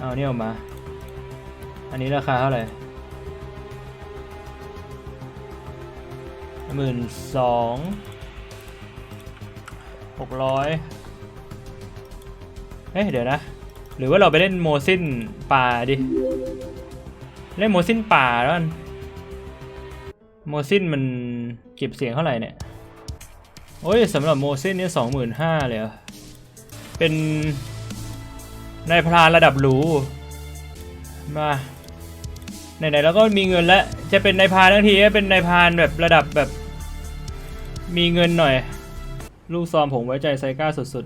เอาเนี่ออกมา อันนี้ราคาเท่าไหร่หมื่นสองหกร้อยเฮ้ยเดี๋ยวนะ หรือว่าเราไปเล่นโมซินป่าดิ เล่นโมซินป่าแล้วกันโมซินมันเก็บเสียงเท่าไหร่เนี่ย โอ้ยสำหรับโมซินนี่สองหมื่นห้าเลยเหรอเป็น นายพรานระดับหรูมาไหนๆแล้วก็มีเงินแล้วจะเป็นนายพรานทั้งทีก็เป็นนายพรานแบบระดับแบบ มีเงินหน่อย ลูกซองผมไว้ใจไซก้าสุด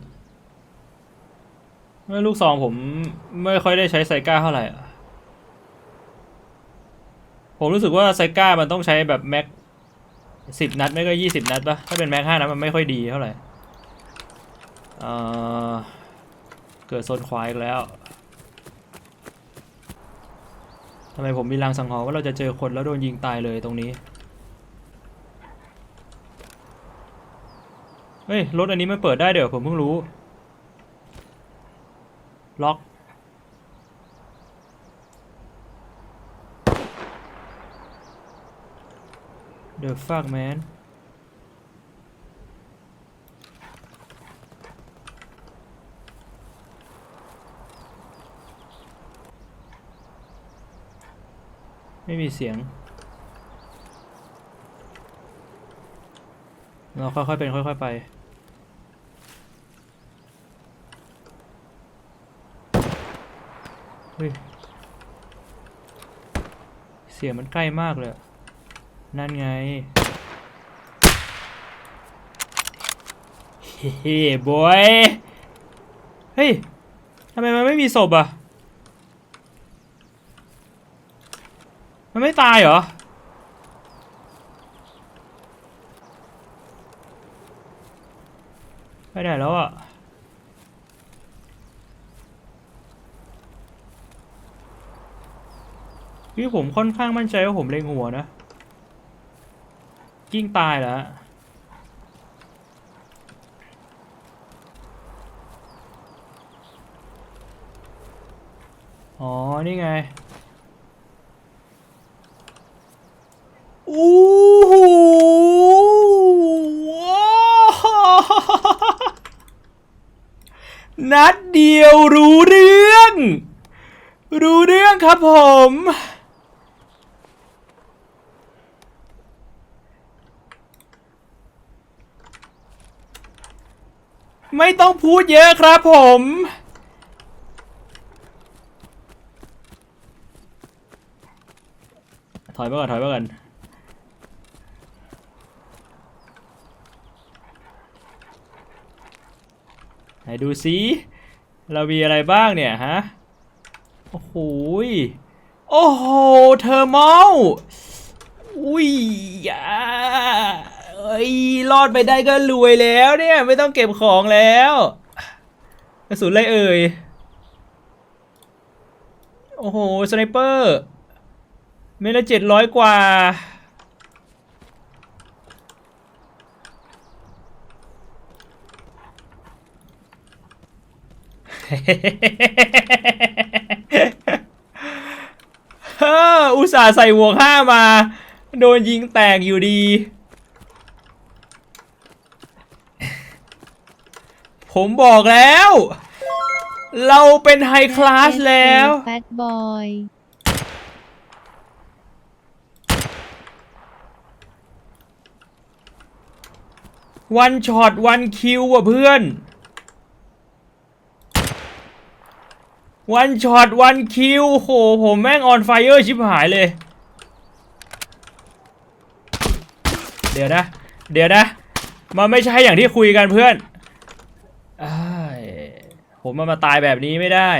ๆเมื่อลูกซองผมไม่ค่อยได้ใช้ไซก้าเท่าไหร่ผมรู้สึกว่าไซก้ามันต้องใช้แบบแม็กสิบนัดไม่ก็ยี่สิบนัดปะถ้าเป็นแม็กห้านัดมันไม่ค่อยดีเท่าไหร่เอ่อ กิดโซนควายอีกแล้วทำไมผมมีรางสังหรณ์ว่าเราจะเจอคนแล้วโดนยิงตายเลยตรงนี้ เฮ้ย รถอันนี้มันเปิดได้เดี๋ยวผมเพิ่งรู้ ล็อก The fuck man ไม่มีเสียง เราค่อยๆเป็นค่อยๆไป เฮ้ย เสียงมันใกล้มากเลย นั่นไง เฮ้บอย เฮ้ยทำไมมันไม่มีศพอะ มันไม่ตายเหรอ ไปไหนแล้วอะพี่ผมค่อนข้างมั่นใจว่าผมเล็งหัวนะ กิ้งตายแล้วอ๋อ นี่ไง อู้หูว้าว นัดเดียวรู้เรื่อง รู้เรื่องครับผม ไม่ต้องพูดเยอะครับผมถอยไปก่อนถอยไปก่อน ไหน ดูซิเรามีอะไรบ้างเนี่ยฮะ โอ้โหโอ้โห เทอร์มอล อุ้ยอ่าเอ้ย รอดไปได้ก็รวยแล้วเนี่ย ไม่ต้องเก็บของแล้ว กระสุนอะไรเอ่ย โอ้โห สไนเปอร์ เมลเจ็ดร้อยกว่า ออุตส่าห์ใส่หมวกห้ามา โดนยิงแตกอยู่ดี ผมบอกแล้ว เราเป็นไฮคลาสแล้วแฟตบอยวันช็อตวันคิวว่ะเพื่อน วันช็อตวันคิวโหผมแม่งออนไฟเออร์ชิบหายเลย เดี๋ยวนะ เดี๋ยวนะ มันไม่ใช่อย่างที่คุยกันเพื่อนอ้ผมมามาตายแบบนี้ไม่ได้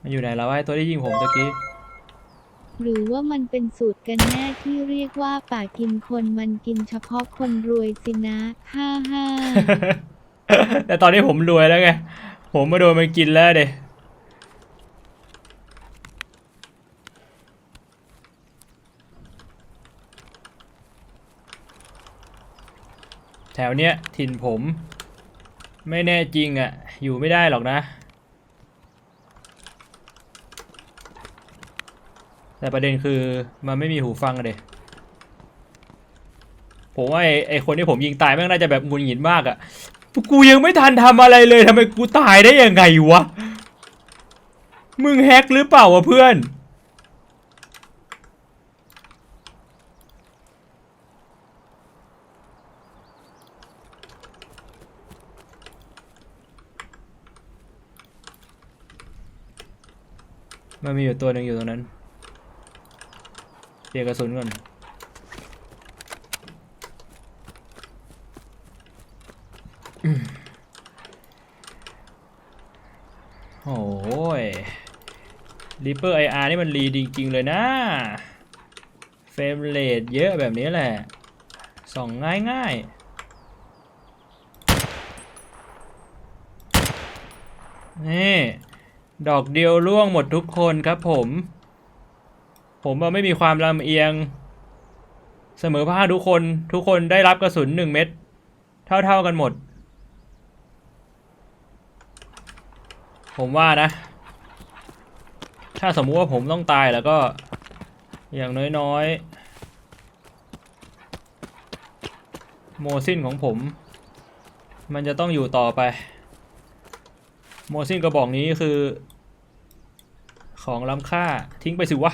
มันอยู่ไหนแล้ววะไอ้ตัวที่ยิงผมตะกี้ หรือว่ามันเป็นสูตรกันแน่ที่เรียกว่าป่ากินคนมันกินเฉพาะคนรวยสินะฮ่าฮ่าแต่ตอนนี้ผมรวยแล้วไง ผมมาโดนมันกินแล้วเดแถวเนี้ยถิ่นผม ไม่แน่จริงอะ่ะ อยู่ไม่ได้หรอกนะ แต่ประเด็นคือมันไม่มีหูฟังอะเดผมว่าไอ้ไอคนที่ผมยิงตายแม่งน่าจะแบบหงุนหงิดมากอะ่ะกูยังไม่ทันทำอะไรเลยทำไมกูตายได้ยังไงวะ มึงแฮกหรือเปล่าวะเพื่อน มันมีอยู่ตัวหนึ่งอยู่ตรงนั้น เปลี่ยนกระสุนก่อนโอ้ยริเปอร์ไออาร์นี่มันรีจริงๆเลยนะ เฟรมเรทเยอะแบบนี้แหละ ส่องง่ายๆนี่ ดอกเดียวร่วงหมดทุกคนครับผม ผมว่าไม่มีความลำเอียง เสมอภาคทุกคนทุกคนได้รับกระสุนหนึ่งเม็ดเท่าๆกันหมด ผมว่านะ ถ้าสมมุติว่าผมต้องตายแล้วก็ อย่างน้อยๆ โมซินของผม มันจะต้องอยู่ต่อไป โมซินกระบอกนี้คือ ของล้ำค่าทิ้งไปสิวะ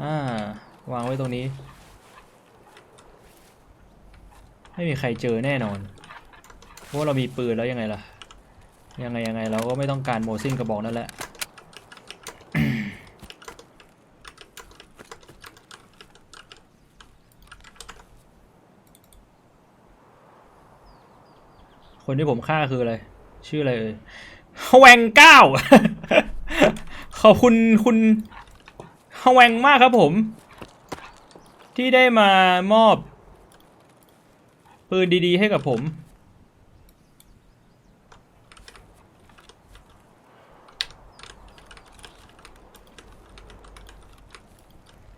อ่าวางไว้ตรงนี้ ไม่มีใครเจอแน่นอน เพราะเรามีปืนแล้วยังไงล่ะ ยังไงยังไงเราก็ไม่ต้องการโมซินกระบอกนั่นแหละคนที่ผมฆ่าคืออะไร ชื่ออะไรเอ่ยแวงเก้าขอบคุณคุณ ฮแวงมากครับผม ที่ได้มามอบ ปืนดีๆ ให้กับผม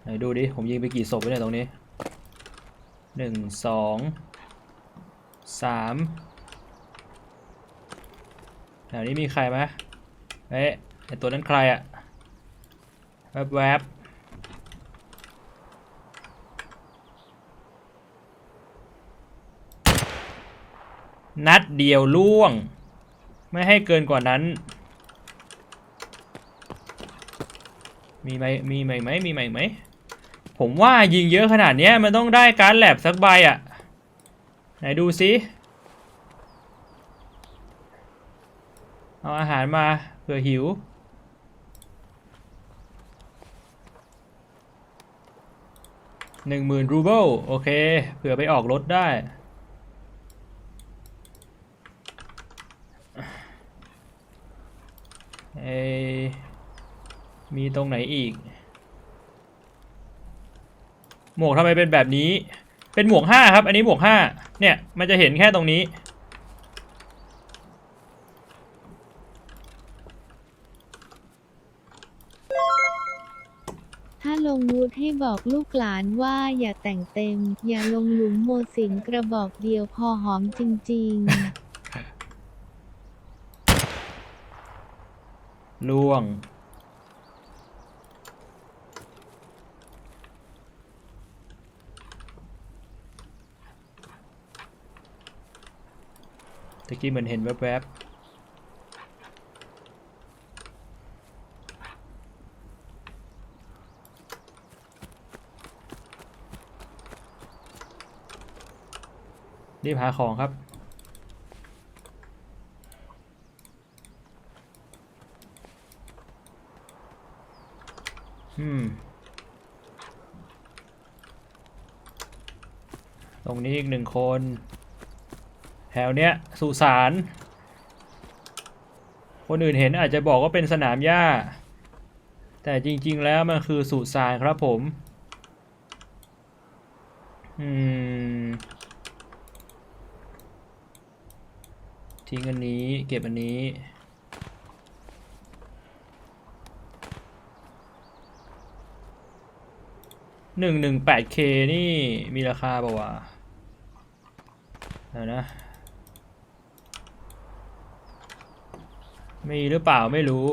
ไหนดูดิ ผมยิงไปกี่ศพไว้เนี่ยตรงนี้หนึ่งสองสามแถวนี้มีใครไหมเอ๊ะไอตัวนั้นใครอะแวบแนัดเดียวล่วง ไม่ให้เกินกว่านั้น มีไหมมีไหมไหมมีไหมไหม ผมว่ายิงเยอะขนาดนี้มันต้องได้การแลบสักใบอะไหนดูซิ เอาอาหารมาเผื่อหิวหนึ่งหมื่นรูเบิลโอเคเผื่อไปออกรถได้ เอมีตรงไหนอีก หมวกทำไมเป็นแบบนี้ เป็นหมวกห้าครับ อันนี้หมวกห้าเนี่ย มันจะเห็นแค่ตรงนี้ ถ้าลงวูดให้บอกลูกหลานว่าอย่าแต่งเต็ม อย่าลงหลุมโมสินกระบอกเดียวพอหอมจริง ล่วง ตะกี้เหมือนเห็นแวบๆรีบหาของครับ อืม ตรงนี้อีกหนึ่งคน แถวเนี้ยสุสาน คนอื่นเห็นอาจจะบอกว่าเป็นสนามหญ้า แต่จริง ๆ แล้วมันคือสุสานครับผม อืม ทิ้งอันนี้เก็บอันนี้ หนึ่งหนึ่งแปดเคนี่มีราคาเปล่าวะเดี๋ยวนะ มีหรือเปล่าไม่รู้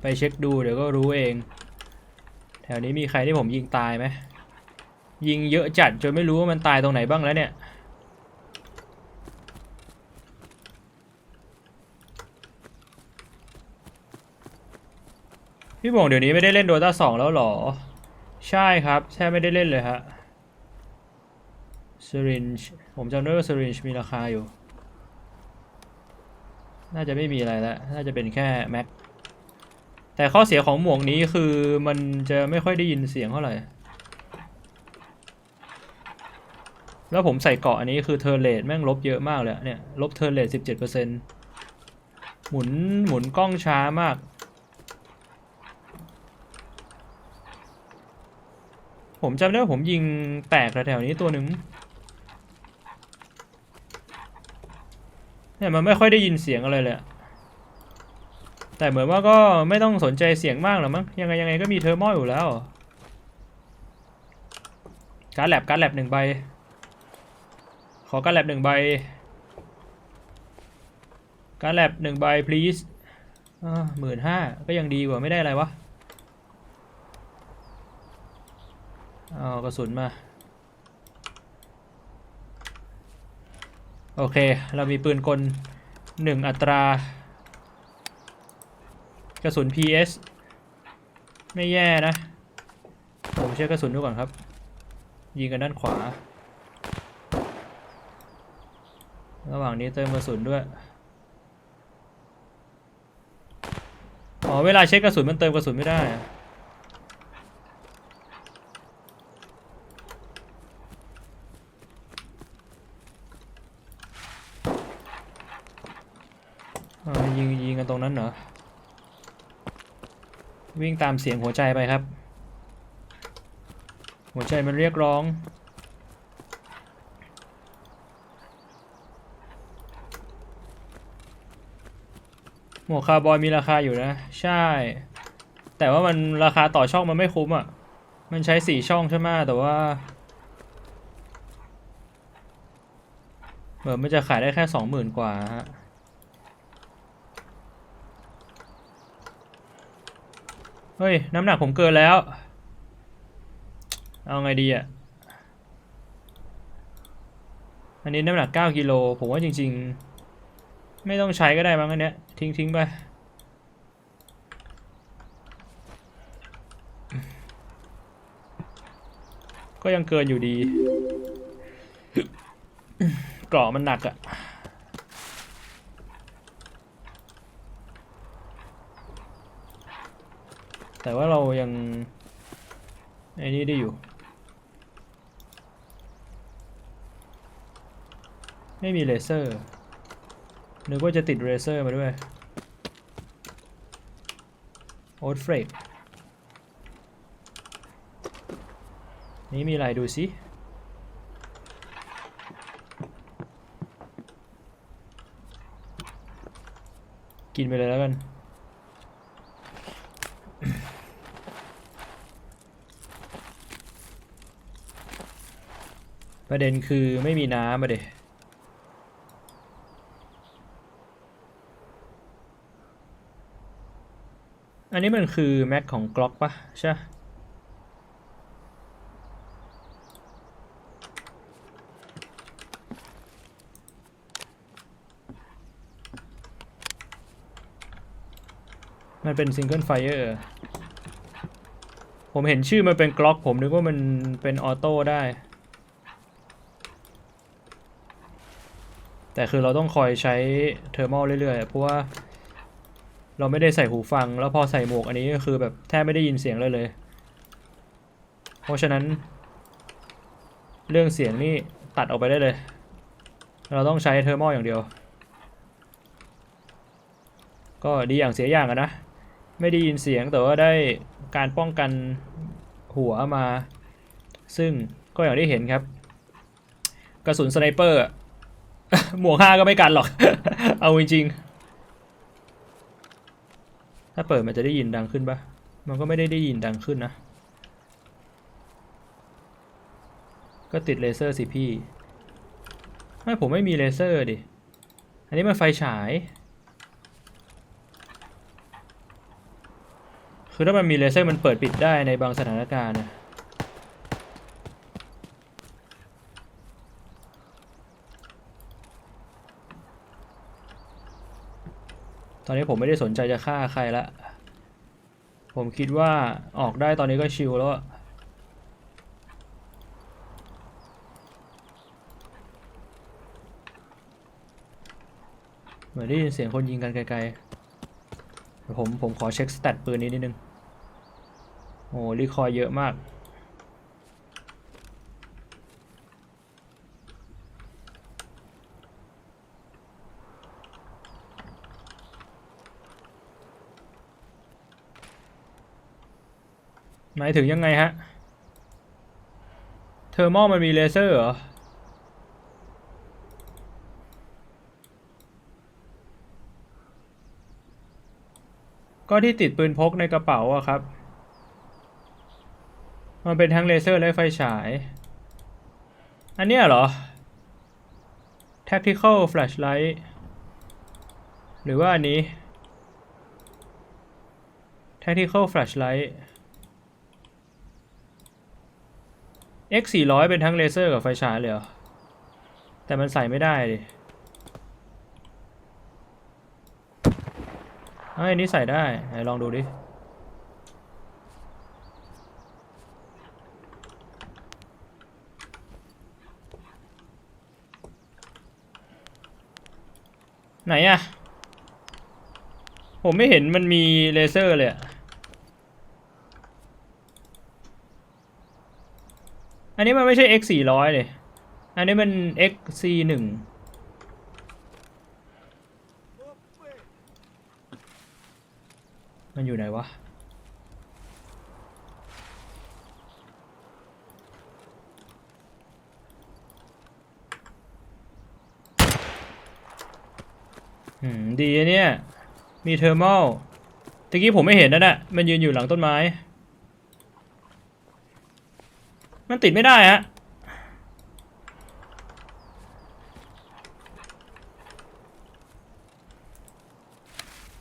ไปเช็คดูเดี๋ยวก็รู้เอง แถวนี้มีใครที่ผมยิงตายไหม ยิงเยอะจัดจนไม่รู้ว่ามันตายตรงไหนบ้างแล้วเนี่ยพี่บงเดี๋ยวนี้ไม่ได้เล่นโดตาสองแล้วหรอ ใช่ครับแค่ไม่ได้เล่นเลยฮะสรินผมจำได้ว่าสรินมีราคาอยู่ น่าจะไม่มีอะไรแล้ว น่าจะเป็นแค่แม็ก แต่ข้อเสียของหมวกนี้คือมันจะไม่ค่อยได้ยินเสียงเท่าไหร่ แล้วผมใส่เกาะอันนี้คือเทอร์เลตแม่งลบเยอะมากเลยเนี่ย ลบเทอร์เลตสิบเจ็ดเปอร์เซ็นต์หมุนหมุนกล้องช้ามาก ผมจำได้ว่าผมยิงแตกแถวๆนี้ตัวหนึ่งเนี่ยมันไม่ค่อยได้ยินเสียงอะไรเลยแต่เหมือนว่าก็ไม่ต้องสนใจเสียงมากหรอกมั้งยังไงยังไงก็มีเทอร์โมอยู่แล้วการแลบการแลบหนึ่งใบ ขอการแลบหนึ่งใบ การแลบหนึ่งใบ please หมื่นห้าก็ยังดีกว่าไม่ได้อะไรวะ เอากระสุนมา โอเค เรามีปืนกลหนึ่งอัตรา กระสุน PS ไม่แย่นะผมเช็คกระสุนดูก่อนครับ ยิงกันด้านขวา ระหว่างนี้เติมกระสุนด้วย อ๋อ เวลาเช็คกระสุนมันเติมกระสุนไม่ได้อะ อ่ายิงยิงกันตรงนั้นเหรอ วิ่งตามเสียงหัวใจไปครับ หัวใจมันเรียกร้อง หมวกคาร์บอยมีราคาอยู่นะ ใช่ แต่ว่ามันราคาต่อช่องมันไม่คุ้มอะ มันใช้สี่ช่องใช่ไหมแต่ว่าเหมือนมันจะขายได้แค่สองหมื่นกว่าฮะ เฮ้ย น้ำหนักผมเกินแล้ว เอาไงดีอะ อันนี้น้ำหนัก9กิโล ผมว่าจริง ๆ ไม่ต้องใช้ก็ได้มั้งอันเนี้ย ทิ้งทิ้งไป ก็ยังเกินอยู่ดีกรอบมันหนักอะ แต่ว่าเรายังไอ้นี่ได้อยู่ ไม่มีเลเซอร์นึกว่าจะติดเลเซอร์มาด้วยโอ๊ตเฟรกนี่มีอะไรดูสิกินไปเลยแล้วกัน ประเด็นคือไม่มีน้ำมาเด็อันนี้มันคือแม็กของกล็อกปะใช่มันเป็นซิงเกิลไฟเออร์ผมเห็นชื่อมันเป็นกล็อกผมนึกว่ามันเป็นออโต้ได้ แต่คือเราต้องคอยใช้เทอร์มอลเรื่อยๆ เพราะว่า เราไม่ได้ใส่หูฟัง แล้วพอใส่หมวกอันนี้ก็คือแบบแทบไม่ได้ยินเสียงเลยเลย เพราะฉะนั้น เรื่องเสียงนี่ตัดออกไปได้เลย เราต้องใช้เทอร์มอลอย่างเดียว ก็ดีอย่างเสียอย่างอะนะ ไม่ได้ยินเสียงแต่ว่าได้การป้องกันหัวมา ซึ่งก็อย่างที่เห็นครับ กระสุนสไนเปอร์ หมวกห้าก็ไม่กันหรอก เอาจริงๆถ้าเปิดมันจะได้ยินดังขึ้นปะมันก็ไม่ได้ได้ยินดังขึ้นนะ ก็ติดเลเซอร์สิพี่ ไม่ผมไม่มีเลเซอร์ดิ อันนี้มันไฟฉาย คือถ้ามันมีเลเซอร์มันเปิดปิดได้ในบางสถานการณ์นะ ตอนนี้ผมไม่ได้สนใจจะฆ่าใครละ ผมคิดว่าออกได้ตอนนี้ก็ชิลแล้วเหมือนได้ยินเสียงคนยิงกันไกลๆ ผมผมขอเช็คสแตทปืนนี้นิดนึง โอ้รีคอยเยอะมาก หมายถึงยังไงฮะ เทอร์โมมันมีเลเซอร์เหรอ ก็ที่ติดปืนพกในกระเป๋าอะครับ มันเป็นทั้งเลเซอร์และไฟฉาย อันเนี้ยเหรอ tactical flashlight หรือว่าอันนี้ tactical flashlight X 4 0 0เป็นทั้งเลเซอร์กับไฟฉายเลยเหรอ แต่มันใส่ไม่ได้ดิเอ้ยนนี้ใส่ได้ไหนลองดูดิ ไหนอะผมไม่เห็นมันมีเลเซอร์เลยอะ อันนี้มันไม่ใช่ x 4 0 0เลยอันนี้มัน x c 1มันอยู่ไหนวะ อืม ดีอะเนี่ย มีเทอร์มอลตะกี้ผมไม่เห็นนั่นน่ะมันยืนอยู่หลังต้นไม้ มันติดไม่ได้ฮะ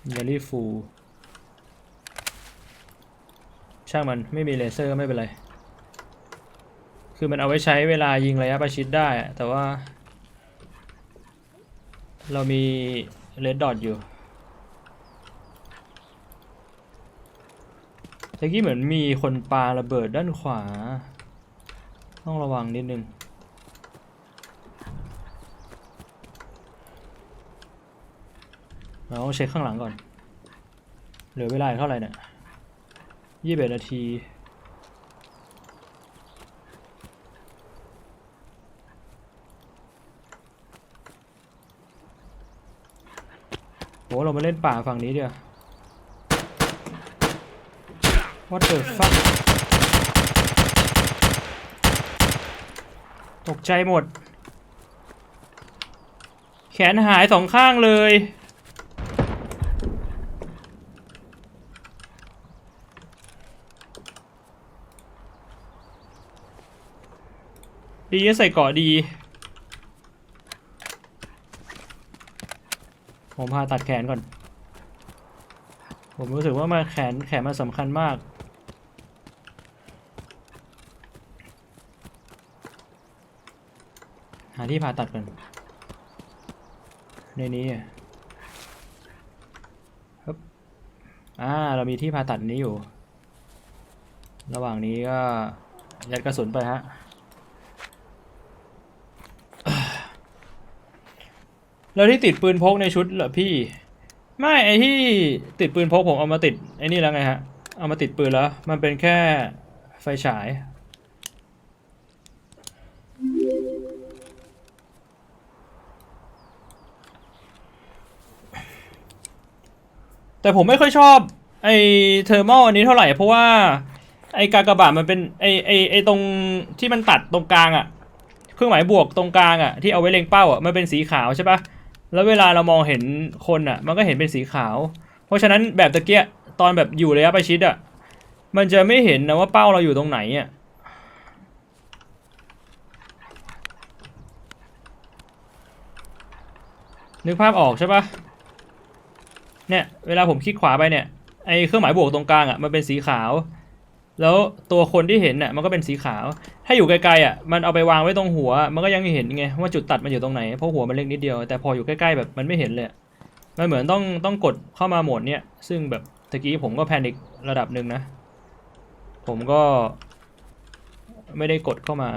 เยลลี่ฟูช่างมันไม่มีเลเซอร์ก็ไม่เป็นไร คือมันเอาไว้ใช้เวลายิงระยะประชิดได้ แต่ว่า เรามีเลดดอทอยู่ตะกี้เหมือนมีคนปาระเบิดด้านขวา ต้องระวังนิดนึงเราต้องเช็คข้างหลังก่อน เหลือเวลาเท่าไหร่เนี่ยยี่สิบเอ็ดนาทีโหเรามาเล่นป่าฝั่งนี้เดียว What the fuck ตกใจหมด แขนหายสองข้างเลย ดีก็ใส่เกาะดี ผมพาตัดแขนก่อน ผมรู้สึกว่ามาแขนแขนมันสำคัญมากาที่ผ่าตัดก่อน ในนี้อะฮึบอ่า เรามีที่ผ่าตัดนี้อยู่ ระหว่างนี้ก็ยัดกระสุนไปฮะแล้วที่ติดปืนพกในชุดเหรอพี่ ไม่ไอที่ติดปืนพกผมเอามาติดไอ้นี่แล้วไงฮะ เอามาติดปืนแล้ว มันเป็นแค่ไฟฉาย แต่ผมไม่ค่อยชอบไอเทอร์มอลอันนี้เท่าไหร่เพราะว่าไอกากระบาดมันเป็นไอไอไอตรงที่มันตัดตรงกลางอะเครื่องหมายบวกตรงกลางอะที่เอาไว้เล็งเป้าอะมันเป็นสีขาวใช่ปะแล้วเวลาเรามองเห็นคนอะมันก็เห็นเป็นสีขาว เพราะฉะนั้นแบบตะเกียตอนแบบอยู่ระยะประชิดอะมันจะไม่เห็นนะว่าเป้าเราอยู่ตรงไหนอะนึกภาพออกใช่ปะ เนี่ยเวลาผมคลิกขวาไปเนี่ยไอเครื่องหมายบวกตรงกลางอะมันเป็นสีขาว แล้วตัวคนที่เห็นน่ะมันก็เป็นสีขาว ถ้าอยู่ไกลๆอะมันเอาไปวางไว้ตรงหัว มันก็ยังเห็นไงว่าจุดตัดมันอยู่ตรงไหนเพราะหัวมันเล็กนิดเดียวแต่พออยู่ใกล้ๆแบบมันไม่เห็นเลยมันเหมือนต้องต้องกดเข้ามาโหมดเนี่ยซึ่งแบบตะกี้ผมก็แพนิคระดับหนึ่งนะ ผมก็ไม่ได้กดเข้ามา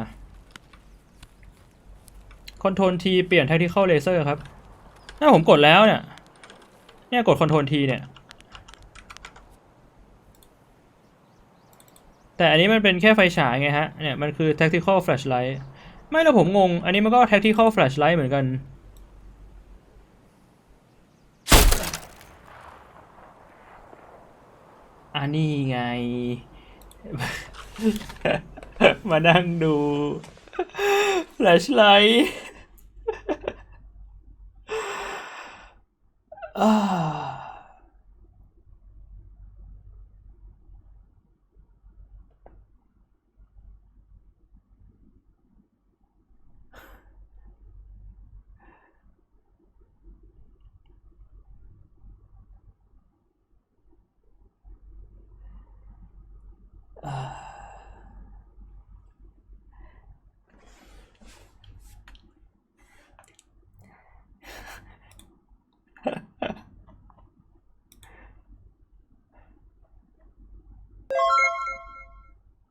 คอนโทรลทีเปลี่ยน tactical laser ครับน่าผมกดแล้วเนี่ย เนี่ยกดคอนโทรลทีเนี่ย แต่อันนี้มันเป็นแค่ไฟฉายไงฮะ เนี่ยมันคือ tactical flashlight ไม่แล้วผมงง อันนี้มันก็ tactical flashlight เหมือนกัน อันนี้ไง มานั่งดู flashlight อ่า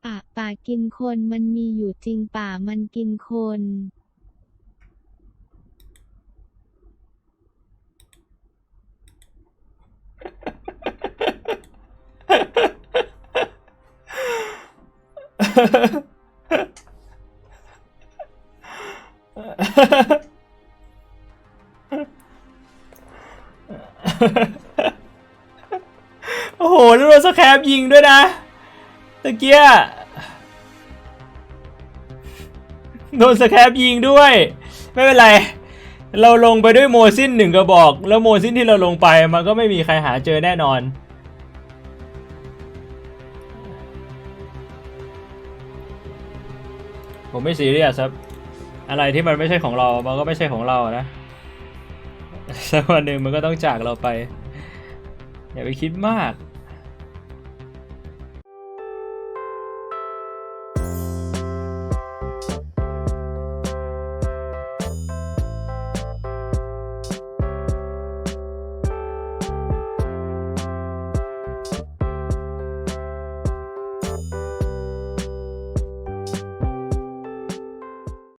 อะป่า กินคนมันมีอยู่จริงป่ามันกินคนโอ้โหแล้วโดนสแครปยิงด้วยนะตะเกีย โดนสแครปยิงด้วย ไม่เป็นไร เราลงไปด้วยโมซินหนึ่งกระบอก แล้วโมซินที่เราลงไปมันก็ไม่มีใครหาเจอแน่นอน ผมไม่ซีเรียสครับ อะไรที่มันไม่ใช่ของเรา มันก็ไม่ใช่ของเรานะสักวันหนึ่งมันก็ต้องจากเราไป อย่าไปคิดมาก